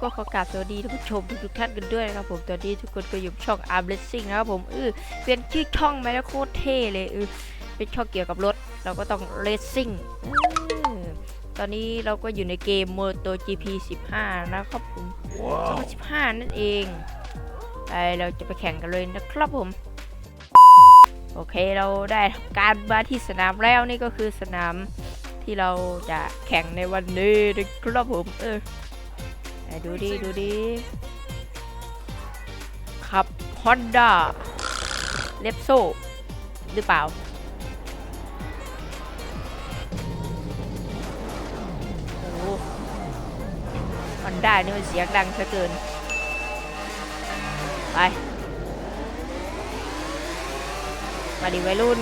ก็ขอกราบสวัสดีท่านผู้ชมทุกๆท่านกันด้วยนะครับผมตอนนี้ทุกคนก็อยู่ช่อง Arm Racing นะครับผมเออเปลี่ยนชื่อช่องไหมแล้วโคตรเท่เลยเออเป็นช่องเกี่ยวกับรถ เราก็ต้อง Racing เออตอนนี้เราก็อยู่ในเกม MotoGP 15 นะครับผม2015 นั่นเองไปเราจะไปแข่งกันเลยนะครับผม โอเคเราได้ทำการมาที่สนามแล้วนี่ก็คือสนามที่เราจะแข่งในวันนี้นะครับผมเออไหน ดูดิ ดูดิขับ Honda เลปโซหรือเปล่า โอ้โห Honda นี่มันเสียงดังซะเกิน ไป มาดิวัยรุ่น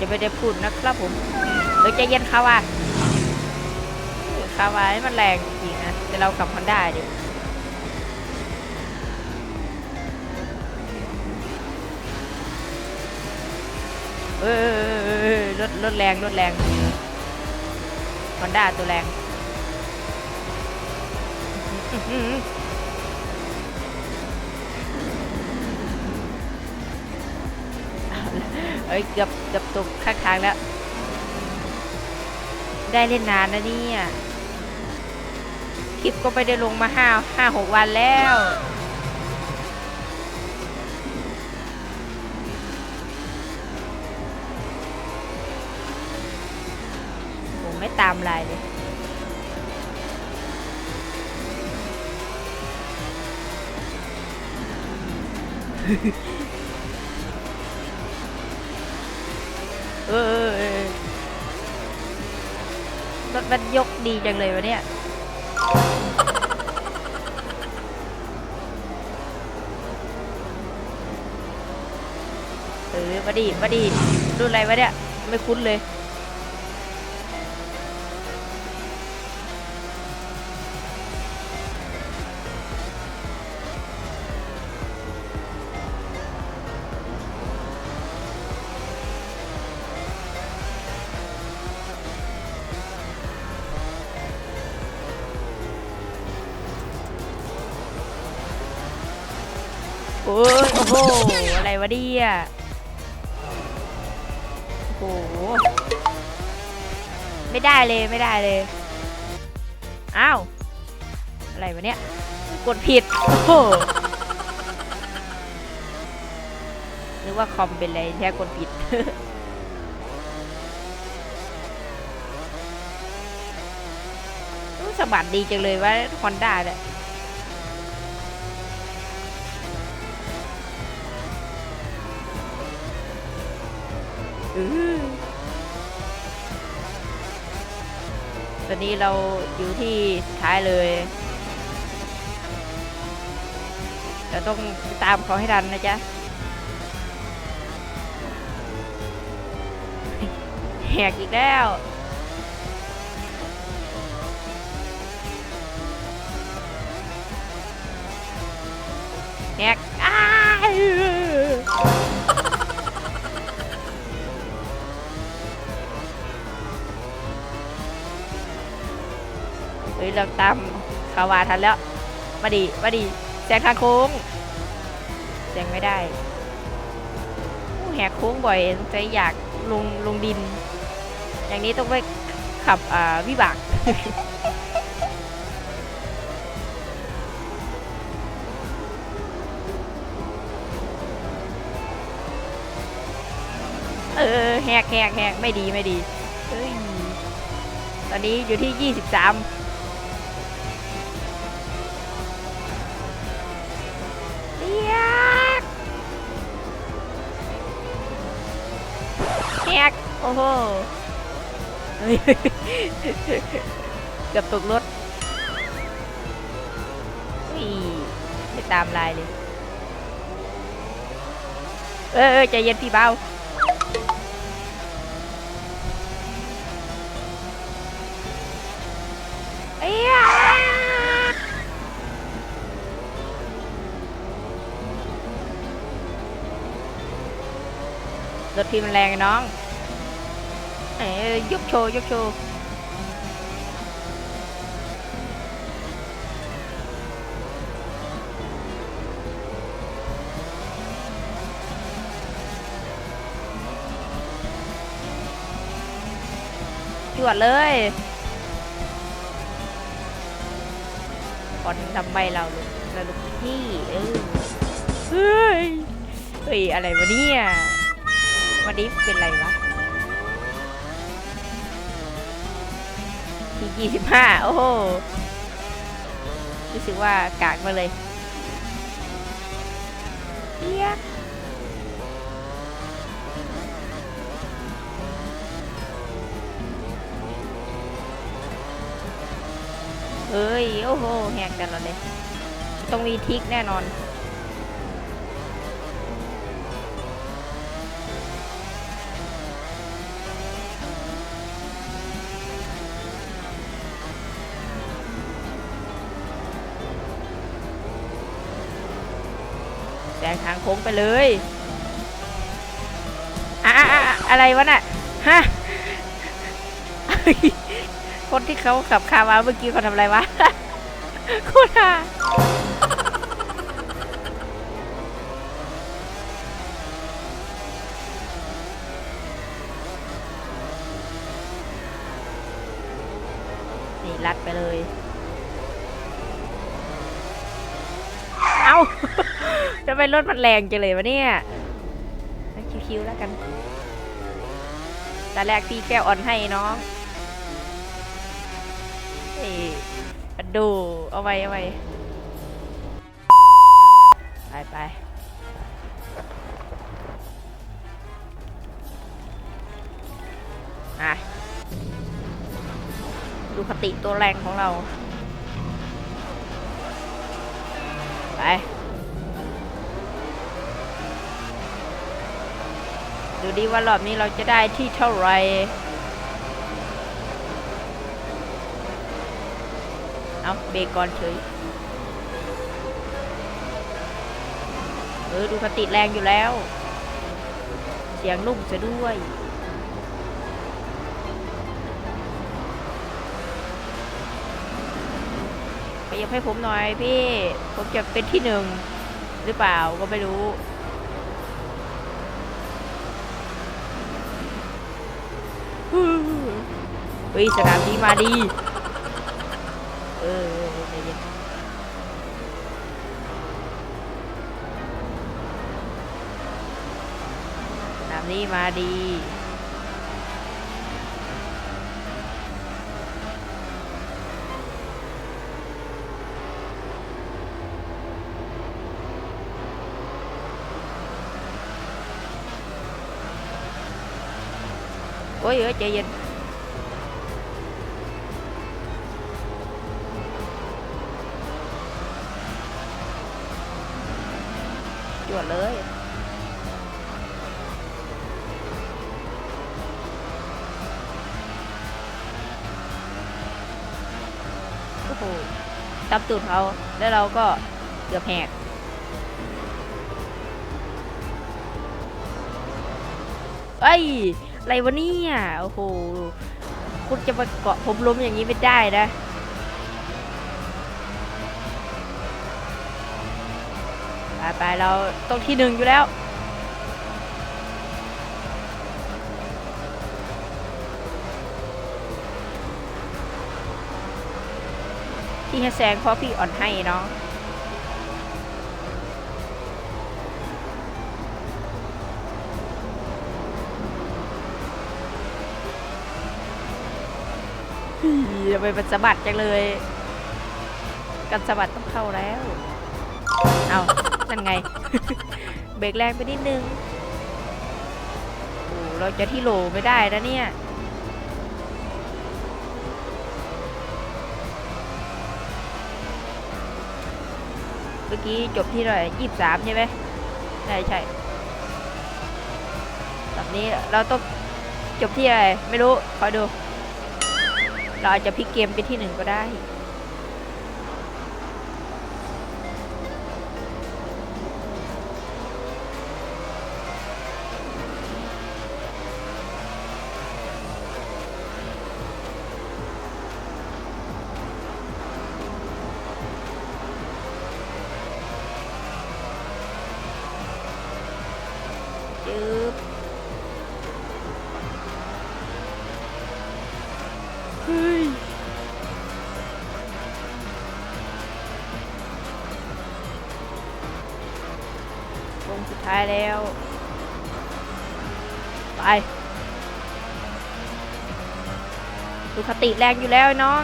อาจะไม่ได้พูดนะครับผมเดี๋ยวใจเย็นคาวาคาวานี่มันแรงจริงๆนะแต่เราขับฮอนด้าดิเออรถรถแรงรถแรงฮอนด้าตัวแรง เอ้ยเกือบเกือบตกข้างทางแล้ว ได้เล่นนานนะเนี่ยคลิปก็ไม่ได้ลงมาห้าห้าหกวันแล้วผมไม่ตามลน์เลย เออเออเออรถมันยกดีจังเลยวะเนี่ย เออมาดีมาดีรุ่นอะไรวะเนี่ย ไม่คุ้นเลย โอ้โห อะไรวะเนี่ยโอ้โห ไม่ได้เลยไม่ได้เลย อ้าว อะไรวะเนี่ย กดผิด โอ้โหนึกว่าคอมเป็นอะไรแท้กดผิดสบัดดีจังเลยว่าฮอนด้าเนี่ย ตอนนี้เราอยู่ที่สุดท้ายเลย เราต้องตามเขาให้ทันนะจ๊ะ แหกอีกแล้วแหกอ้า เราตามคาวาทันแล้ว มาดีมาดีแซงทางโค้งแซงไม่ได้อู้แหกโค้งบ่อยสงสัยอยากลงลงดิน อย่างนี้ต้องไปขับอ่าวิบากเออแหกแหกแหกไม่ดีไม่ดีเอ้ยตอนนี้อยู่ที่ 23 โอ้โหเกือบตกรถอุ้ยไม่ตามลายเลย เออใจเย็นพี่เบาเอ้ยถพี่มันแรงไอ้น้อง เอ้ยยกโชว์ยกโชว์จวดเลยก่อนทำใบเราลูกเราลูกพี่เออเฮ้ยเฮ้ยอะไรวะเนี่ยวันนี้เป็นไรวะ ที่ยี่สิบห้าโอ้โหรู้สึกว่ากากมาเลยเอียเฮ้ย โอ้โห แหกกันแล้วเลย ต้องมีทิกแน่นอน งทางโค้งไปเลยอะอะอะไรวะน่ะฮะคนที่เขาขับคามาเมื่อกี้เขาทำอะไรวะคตรฮานี่ลัดไปเลย เอา จะไปรถมันแรงจังเลยวะเนี่ยคิวๆแล้วกันแต่แรกพี่แก้วอ่อนให้น้องเอ้ดูเอาไว้เอาไว้ไปไปอะดูคติตัวแรงของเรา ไป ดูดิว่ารอบนี้เราจะได้ที่เท่าไหรเอาเบรกก่อนเฉยเออดูคติแรงอยู่แล้ว เสียงนุ่มซะด้วยขยับให้ผมหน่อยพี่ ผมจะเป็นที่หนึ่งหรือเปล่าก็ไม่รู้ เฮ้ยสนามนี้มาดีเออเออใจเย็นสนามนี้มาดี อ้ยเอ้ยใจเย็นจวดเลยโอ้โหตับตูดเขาแล้วเราก็เกือบแหกเอ้ย อะไรวะเนี่ยโอ้โหคุณจะมาเกาะผมล้มอย่างนี้ไม่ได้นะไปไปๆเราต้องที่หนึ่งอยู่แล้วที่แซงเพราะพี่อ่อนให้เนาะ อย่าไปเป็นสะบัดจังเลย กันสะบัดต้องเข้าแล้ว เอานั่นไง เบรกแรงไปนิดนึงโอ้เราจะที่โหลไม่ได้นะเนี่ยเมื่อกี้จบที่เท่าไหร่ยี่สิบสามใช่ไหมใช่ใช่แบบนี้เราต้องจบที่อะไร ไม่รู้ คอยดู เราอาจจะพลิกเกมไปที่หนึ่งก็ได้ วงสุดท้ายแล้ว ไปดูคติแรงอยู่แล้วน้อง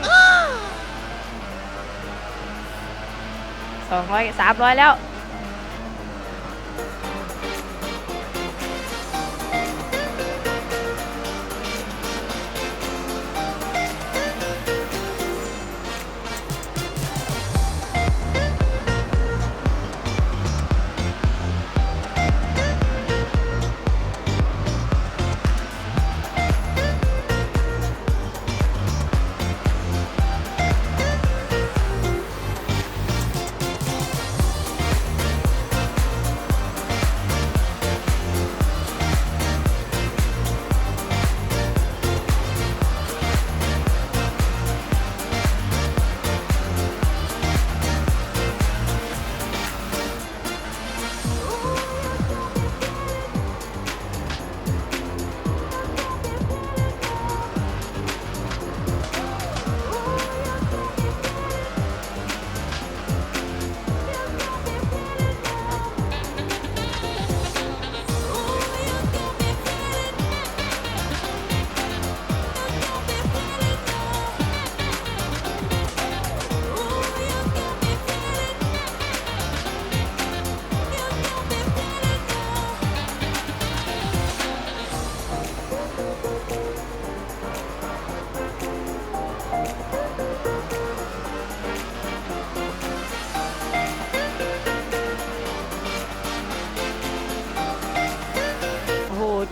สองร้อยสามร้อยแล้ว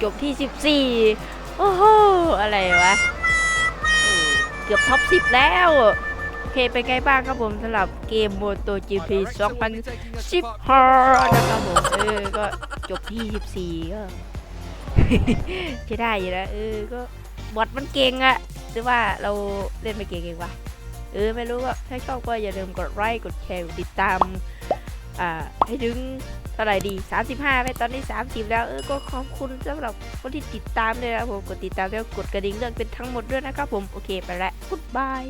จบที่ 14 โอ้โห อะไรวะ เกือบท็อป 10 แล้วโอเคเป็นไงบ้างครับผมสำหรับเกมโมโต GP 2015นะครับผม เออ ก็จบที่ 14 ก็ใช้ได้อยู่นะเออ ก็บอทมันเก่งอะหรือว่าเราเล่นไม่เก่งเองวะเออ ไม่รู้ก็ถ้าชอบก็อย่าลืมกดไลค์กดแชร์กดติดตาม อ่า ให้ถึง เท่าไหร่ดี 35 ไปตอนนี้ 30 แล้ว เออ ก็ขอบคุณสำหรับคนที่ติดตามเลยนะครับผม กดติดตามแล้วกดกระดิ่งเลือกเป็นทั้งหมดด้วยนะครับผม โอเค ไปแล้ว g ุ o บาย